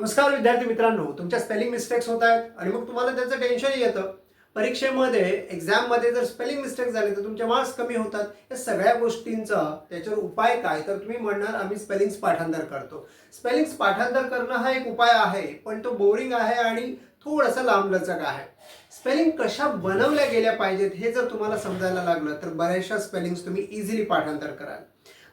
नमस्कार विद्यार्थी मित्रांनो तुमच्या स्पेलिंग मिस्टेक्स होत आहेत आणि मग तुम्हाला त्याचं टेन्शन येतं. परीक्षेमध्ये एक्झाममध्ये जर स्पेलिंग मिस्टेक झाले तर तुमचे मार्क्स कमी होतात. या सगळ्या गोष्टींचा त्याच्यावर उपाय काय? तर तुम्ही म्हणणार आम्ही स्पेलिंग्स पाठांतर करतो. स्पेलिंग्स पाठांतर करणं हा एक उपाय आहे पण तो बोरिंग आहे आणि थोडासा लांबलचक आहे. स्पेलिंग कशा बनवल्या गेल्या पाहिजेत हे जर तुम्हाला समजायला लागलं तर बऱ्याचशा स्पेलिंग्स तुम्ही इझिली पाठांतर कराल.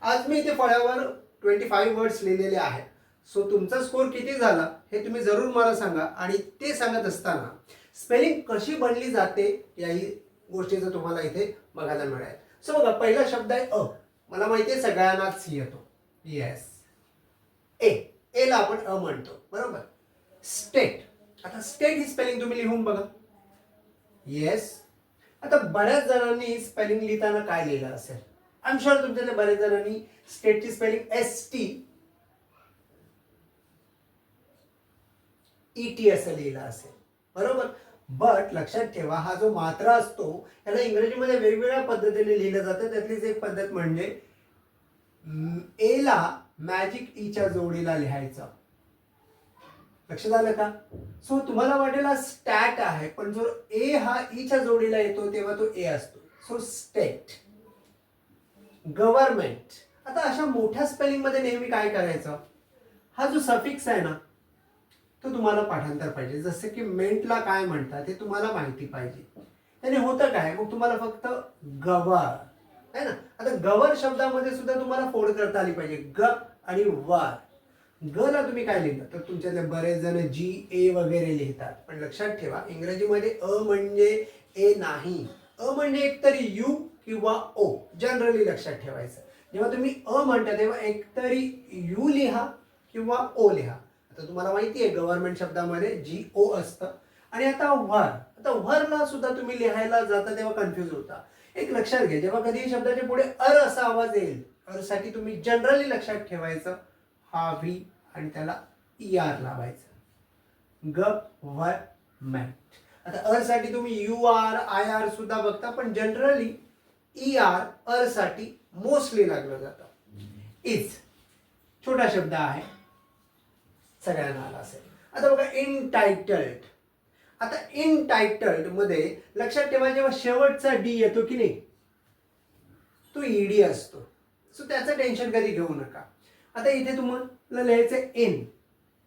आज मी इथे फळ्यावर ट्वेंटी फाईव्ह वर्ड्स लिहिलेले आहेत. सो तुमचा स्कोर किती झाला हे तुम्ही जरूर मला सांगा. आणि ते सांगत असताना स्पेलिंग कशी बनली जाते याही गोष्टीचं तुम्हाला इथे बघायला मिळेल. सो बघा पहिला शब्द आहे अ. मला माहिती आहे सगळ्यांनाच येतो. Yes A. एला आपण अ म्हणतो. बरोबर? स्टेट. आता स्टेट ही स्पेलिंग तुम्ही लिहून बघा. येस आता बऱ्याच जणांनी स्पेलिंग लिहिताना काय लिहिलं असेल? आय एम शुअर तुमच्यातल्या बऱ्याच जणांनी स्टेटची spelling S T E T असं लिहिलं असेल. बरोबर? बट लक्षात ठेवा हा जो मात्रा असतो याला इंग्रजीमध्ये वेगवेगळ्या पद्धतीने लिहिलं जातं. त्यातलीच एक पद्धत म्हणजे एला मॅजिक ईच्या e जोडीला लिहायचं. लक्षात आलं का? सो तुम्हाला वाटेल हा स्टॅट आहे पण जो ए हा e ईच्या जोडीला येतो तेव्हा तो ए असतो. सो स्टेट गव्हर्नमेंट आता अशा मोठ्या स्पेलिंगमध्ये नेहमी काय करायचं? हा जो सफिक्स आहे ना तो तुम्हाला पाठांतर पाहिजे. जसं की मेंटला काय म्हणतात हे तुम्हाला माहिती पाहिजे. त्याने होतं काय? मग तुम्हाला फक्त गवार. है ना? आता गवर शब्दामध्ये सुद्धा तुम्हाला फोड करता आली पाहिजे. ग आणि वार. ग ला तुम्ही काय लिहिलं तर तुमच्यातले बरेच जण जी ए वगैरे लिहितात. पण लक्षात ठेवा इंग्रजीमध्ये अ म्हणजे ए नाही. अ म्हणजे एकतरी यू किंवा ओ. जनरली लक्षात ठेवायचं. जेव्हा तुम्ही अ म्हणता तेव्हा एकतरी यू लिहा किंवा ओ लिहा. तर तुम्हाला माहिती आहे गव्हर्नमेंट शब्दामध्ये जी ओ असतं. आणि आता व्हर आता व्हरला सुद्धा तुम्ही लिहायला जाता तेव्हा कन्फ्युज होता. एक लक्षात घ्या जेव्हा कधीही शब्दाच्या पुढे अर असा आवाज येईल अरसाठी तुम्ही जनरली लक्षात ठेवायचं हा व्ही आणि त्याला ई आर लावायचं. ग वर मॅट. आता अरसाठी तुम्ही यू आर आय आर सुद्धा बघता पण जनरली ई आर अरसाठी मोस्टली लागलं जातं. इज छोटा शब्द आहे. सगळ्यांना आला असेल. आता बघा इनटायटल्ड आता इनटायटल्डमध्ये लक्षात ठेवा जेव्हा शेवटचा डी येतो की नाही तो ईडी असतो. सो त्याचं टेन्शन कधी घेऊ नका. आता इथे तुम्हाला लिहायचं इन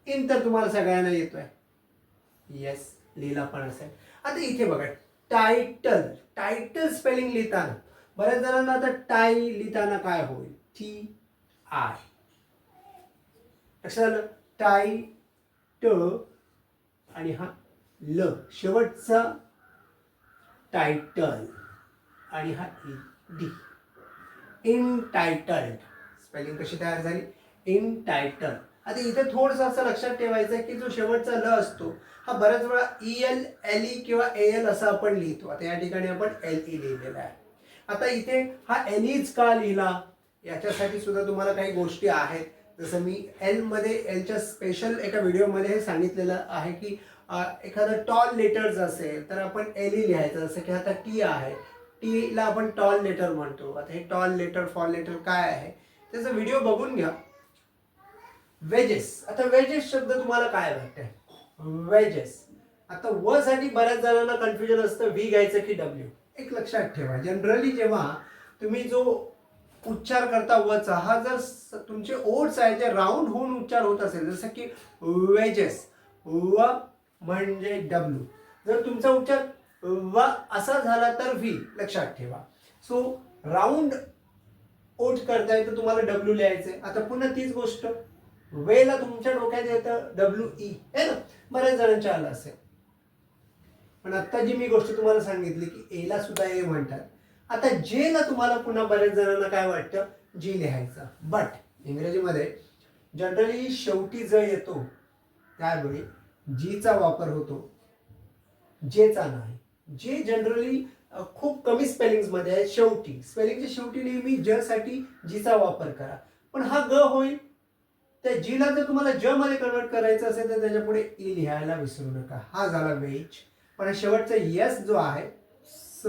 इन तर तुम्हाला सगळ्यांना येतोय. येस लिहिला पण असेल. आता इथे बघा टायटल टायटल स्पेलिंग लिहिताना बऱ्याच जणांना आता टाय लिहिताना काय होईल? टी आय लक्षात आलं? टाय ट आणि हा ल शेवटचा टायटल आणि हा E D. Entitled spelling कशी तयार झाली? इन टायटल आता इथे थोडंसं असं लक्षात ठेवायचं आहे की जो शेवटचा ल असतो हा बऱ्याच वेळा ई एल एल ई किंवा ए एल असं आपण लिहितो. आता या ठिकाणी आपण एल ई लिहिलेला आहे. आता इथे हा एल ईच का लिहिला? याच्यासाठी सुद्धा तुम्हाला काही गोष्टी आहेत. जसं मी एलमध्ये एलच्या स्पेशल एका व्हिडिओमध्ये हे सांगितलेलं आहे की एखादं टॉल लेटर्स असेल तर आपण एल ई लिहायचं. जसं की आता टी आहे. टीला आपण टॉल लेटर म्हणतो. आता हे टॉल लेटर फॉल लेटर काय आहे? त्याचा व्हिडिओ बघून घ्या. वेजेस आता वेजेस शब्द तुम्हाला काय वाटतंय? वेजेस आता व साठी बऱ्याच जणांना कन्फ्युजन असतं. व्ही घ्यायचं की डब्ल्यू एक लक्षात ठेवा. जनरली जेव्हा तुम्ही जो उच्चार करता वचा. हा जर तुमचे ओट्स आहेत जे राऊंड होऊन उच्चार होत असेल जसं की वेजेस व म्हणजे डब्ल्यू जर तुमचा उच्चार व असा झाला तर व्ही लक्षात ठेवा. सो राऊंड ओट करताय तर तुम्हाला डब्ल्यू लिहायचंय. आता पुन्हा तीच गोष्ट. वेला तुमच्या डोक्यात येतं डब्ल्यू ई आहे ना? बऱ्याच जणांच्या आलं असेल. पण आत्ता जी मी गोष्ट तुम्हाला सांगितली की एला सुद्धा ए म्हणतात. आता जे ना तुम्हाला पुन्हा बऱ्याच जणांना काय वाटतं? जी लिहायचं. बट इंग्रजीमध्ये जनरली शेवटी ज येतो त्यावेळी जीचा वापर होतो. जेचा नाही. जे जनरली खूप कमी स्पेलिंग्समध्ये आहे शेवटी. स्पेलिंगच्या शेवटी नेहमी ज साठी जीचा वापर करा. पण हा ग होईल. त्या जीला जर तुम्हाला ज मध्ये कन्वर्ट करायचं असेल तर त्याच्या पुढे ई लिहायला विसरू नका. हा झाला वेज. पण शेवटचा यस जो आहे स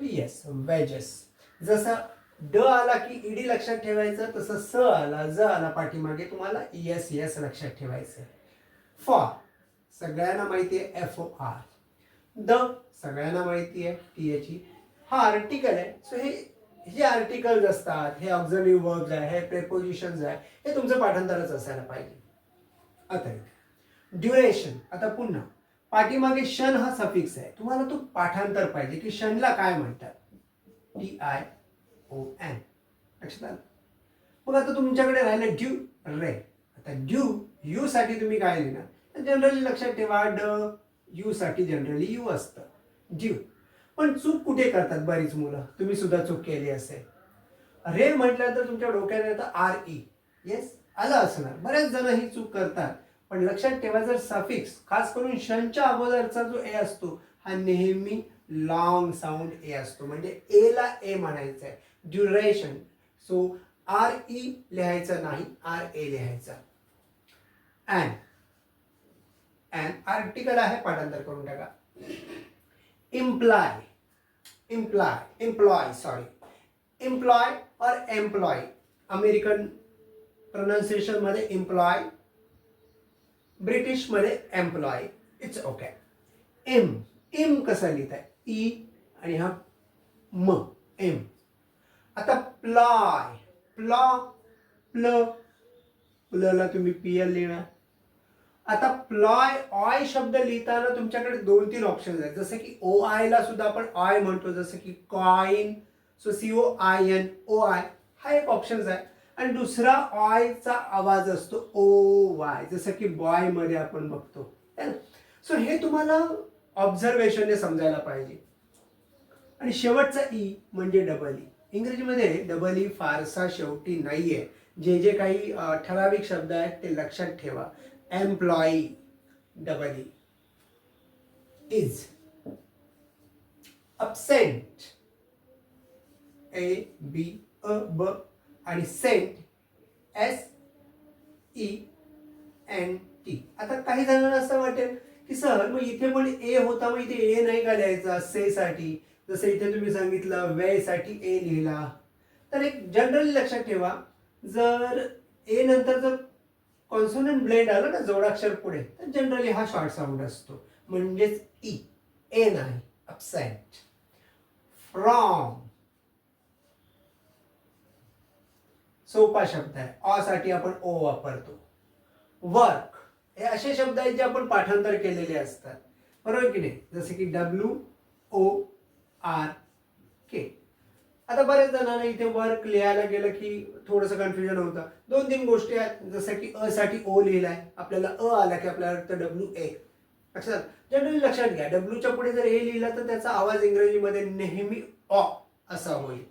येस वेजेस जसा ड आला की ईडी लक्षात ठेवायचं तसं स आला ज आला पाठीमागे तुम्हाला एस एस लक्षात ठेवायचं फॉर सगळ्यांना माहिती आहे एफ ओ आर द सगळ्यांना माहिती आहे टी एच ई हा आर्टिकल आहे. सो हे जे आर्टिकल्स असतात हे ऑक्झर्व्ह वर्ब्स आहे हे प्रेपोजिशन्स आहे हे तुमचं पाठांतरच असायला पाहिजे. आता ड्युरेशन आता पुन्हा. पाठीमागे शन हा सफिक्स आहे. तुम्हाला तो पाठांतर पाहिजे की शनला काय म्हणतात? टी आय ओ एन लक्षात आलं? मग आता तुमच्याकडे राहिलं ड्यू रे. आता ड्यू यू साठी तुम्ही काय लिहिणार? जनरली लक्षात ठेवा ड यू साठी जनरली यू असतं. ड्यू पण चूक कुठे करतात बरीच मुलं? तुम्ही सुद्धा चूक केली असेल. रे म्हटलं तर तुमच्या डोक्यात येतं आर ई येस आलं असणार. बऱ्याच जण ही चूक करतात. पण लक्षात ठेवा जर सफिक्स खास करून शनच्या अगोदरचा जो ए असतो हा नेहमी लॉंग साऊंड ए असतो. म्हणजे एला ए म्हणायचं आहे ड्युरेशन सो आर ई लिहायचं नाही आर ए लिहायचा. अँड अँड आर्टिकल आहे पाठांतर करून टाका. Imply imply employ sorry employ और employ American pronunciation employ ब्रिटिशमध्ये employ. It's okay M M कसं लिहिताय? ई आणि हा म. एम आता प्लॉय प्लॉ प्ल प्लला तुम्ही पी एल लिहिणार. आता प्लॉय ऑय शब्द लिहिताना तुमच्याकडे दोन तीन ऑप्शन आहेत. जसं की ओ आयला सुद्धा आपण ऑय म्हणतो. जसं की coin so C O I N O I हा एक ऑप्शन आहे. आणि दुसरा ऑयचा आवाज असतो ओ वाय जसं की बॉयमध्ये आपण बघतो. सो हे तुम्हाला ऑब्झर्वेशनने समजायला पाहिजे. आणि शेवटचा ई e म्हणजे डबल ई e. इंग्रजीमध्ये डबल ई e फारसा शेवटी नाही आहे जे जे काही ठराविक शब्द आहेत ते लक्षात ठेवा. Employee double E is absent A B अ ब आणि cent S E e, N T आता काही जणांना असं वाटेल की सर मग इथे पण ए होता मग इथे ए नाही का लिहायचा? से साठी. जसं इथे तुम्ही सांगितलं वे साठी ए लिहिला. तर एक जनरली लक्षात ठेवा जर ए नंतर जर कॉन्सोनंट ब्लेंड आलं ना जोडाक्षर पुढे तर जनरली हा शॉर्ट साऊंड असतो. म्हणजेच e, ई ए नाही अपसेंट फ्रॉम सोपा शब्द आहे. ऑ साठी आपण ओ वापरतो. वर्क हे असे शब्द आहेत जे आपण पाठांतर केलेले असतात. बरोबर की नाही? जसे की डब्ल्यू ओ आर के आता बऱ्याच जणांना इथे वर्क लिहायला गेलं की थोडंसं कन्फ्युजन होतं. दोन तीन गोष्टी आहेत. जसं की अ साठी ओ लिहिलाय. आपल्याला अ आला की आपल्याला वाटतं डब्ल्यू ए लक्षात जनरली लक्षात घ्या. डब्ल्यूच्या पुढे जर ए लिहिला तर त्याचा आवाज इंग्रजीमध्ये नेहमी ऑ असा होईल.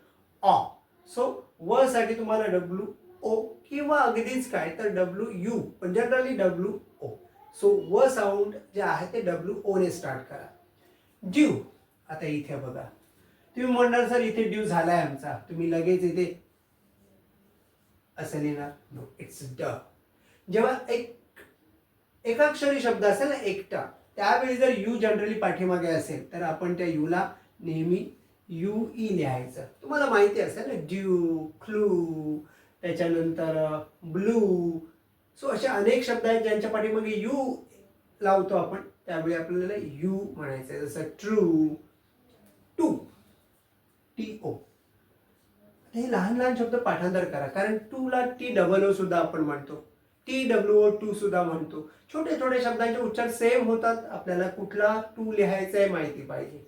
ऑ सो व साठी तुम्हाला डब्ल्यू ओ किंवा अगदीच काय तर डब्ल्यू यू पण जनरली डब्ल्यू ओ. सो व साऊंड जे आहे ते डब्ल्यू ओ ने स्टार्ट करा. ड्यू आता इथे बघा. तुम्ही म्हणणार सर इथे ड्यू झालाय आमचा. तुम्ही लगेच इथे असं लिहिणार. नो इट्स ड जेव्हा एक एकाक्षरी शब्द असेल ना एकटा त्यावेळी जर यू जनरली पाठीमागे असेल तर आपण त्या यूला नेहमी यू ई लिहायचं. तुम्हाला माहिती असेल ना ड्यू क्लू त्याच्यानंतर ब्लू सो अशा अनेक शब्द आहेत ज्यांच्या पाठीमागे यू लावतो आपण. त्यावेळी आपल्याला यू म्हणायचं आहे. जसं ट्रू टू टी ओ हे लहान लहान शब्द पाठांतर करा. कारण टूला टी डबल ओ सुद्धा आपण म्हणतो. टी डब्ल्यू ओ टू सुद्धा म्हणतो. छोटे छोटे शब्दांचे उच्चार सेम होतात. आपल्याला कुठला टू लिहायचा आहे माहिती पाहिजे.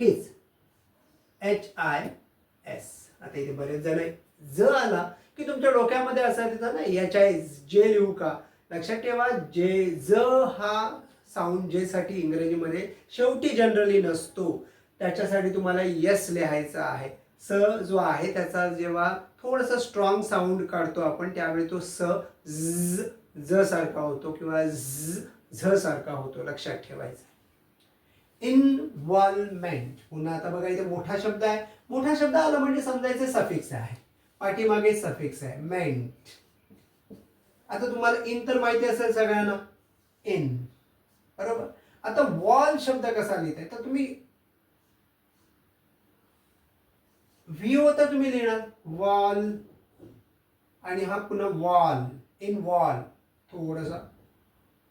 हेच. एच आय एस आता इथे बरेच जण आहे. ज आला की तुमच्या डोक्यामध्ये असं तिथं ना एच आय जे लिहू का? लक्षात ठेवा जे ज हा साऊंड जे साठी इंग्रजीमध्ये शेवटी जनरली नसतो त्याच्यासाठी तुम्हाला यस लिहायचा आहे. स जो आहे त्याचा जेव्हा थोडंसं स्ट्रॉंग साऊंड काढतो आपण त्यावेळी तो स झ ज सारखा होतो किंवा झ झ सारखा होतो. लक्षात ठेवायचा. इन्व्हॉल्वमेंट पुन्हा आता बघा इथे मोठा शब्द आहे. मोठा शब्द आला म्हणजे समजायचं सफिक्स आहे. पाठीमागे सफिक्स आहे. मेंट आता तुम्हाला इन तर माहिती असेल सगळ्यांना. इन बरोबर? आता वॉल शब्द कसा लिहिताय? तर तुम्ही व्ही होता तुम्ही लिहिणार. वॉल आणि हा पुन्हा वॉल इन वॉल थोडसा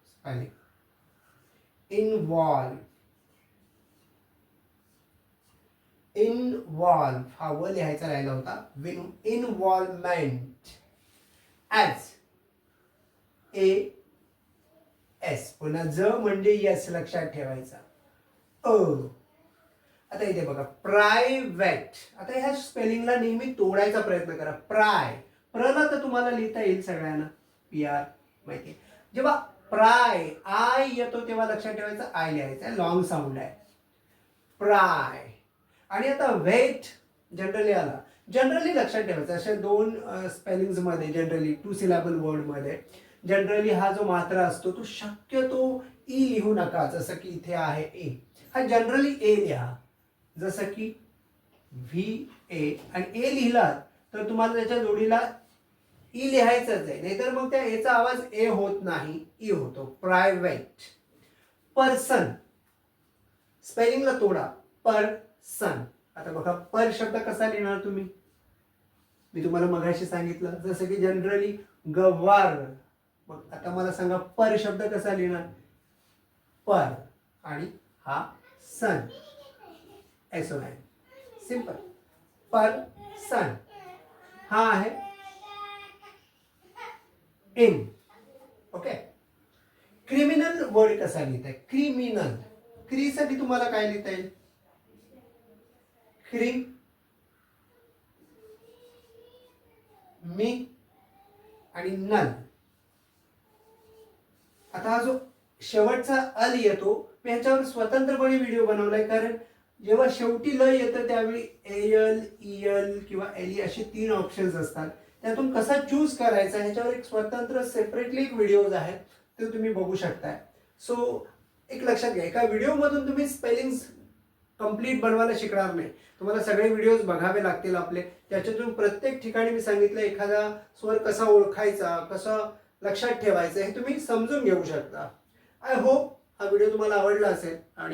स्पेलिंग वॉल इनवॉल्व हा व लिहायचा राहिला होता win involvement as A S पुन्हा ज म्हणजे यस लक्षात ठेवायचा. अ. आता इथे बघा प्रायव्हेट आता ह्या स्पेलिंगला नेहमी तोडायचा प्रयत्न करा. प्राय प्रला तर तुम्हाला लिहिता येईल सगळ्यांना. पी आर माहिती. जेव्हा प्राय आय येतो तेव्हा लक्षात ठेवायचं आय लिहायचं. लॉंग साऊंड आहे. प्राय आणि आता वेट जनरली आला. जनरली लक्षात ठेवायचं अशा दोन स्पेलिंग्समध्ये जनरली टू सिलॅबल वर्डमध्ये जनरली हा जो मात्रा असतो तो शक्यतो ई लिहू नका जसं की इथे आहे ए हा जनरली ए लिहा. जसं की व्ही ए आणि ए लिहिलात तर तुम्हाला त्याच्या जोडीला ई लिहायचंच आहे. नाहीतर मग त्या एचा आवाज ए होत नाही ई होतो. प्रायव्हेट पर्सन स्पेलिंगला तोडा. सन. आता बघा पर शब्द कसा लिहिणार तुम्ही? मी तुम्हाला मगाशी सांगितलं. जसं की जनरली गवार. मग आता मला सांगा पर शब्द कसा लिहिणार? पर आणि हा सन. एस ओ सिंपल पर सन. हा आहे इन. ओके क्रिमिनल वर्ड कसा लिहित आहे क्रिमिनल क्रीसाठी तुम्हाला काय लिहिता येईल? क्री मी आणि नल आता हा जो शेवटचा अल येतो मी ह्याच्यावर स्वतंत्रपणे व्हिडिओ बनवलाय कारण जेव्हा शेवटी ल येतं त्यावेळी एल इयल किंवा एली असे तीन ऑप्शन्स असतात. त्यातून कसा चूज करायचा ह्याच्यावर एक स्वतंत्र सेपरेटली एक व्हिडिओज आहेत ते तुम्ही बघू शकताय. सो एक लक्षात घ्या एका व्हिडिओमधून तुम्ही स्पेलिंग कंप्लीट बनवायला शिकणार नाही. तुम्हाला सगळे व्हिडिओज बघावे लागतील आपले. त्याच्यातून प्रत्येक ठिकाणी मी सांगितलं एखादा स्वर कसा ओळखायचा कसा लक्षात ठेवायचा हे तुम्ही समजून घेऊ शकता. आय होप हा व्हिडिओ तुम्हाला आवडला असेल आणि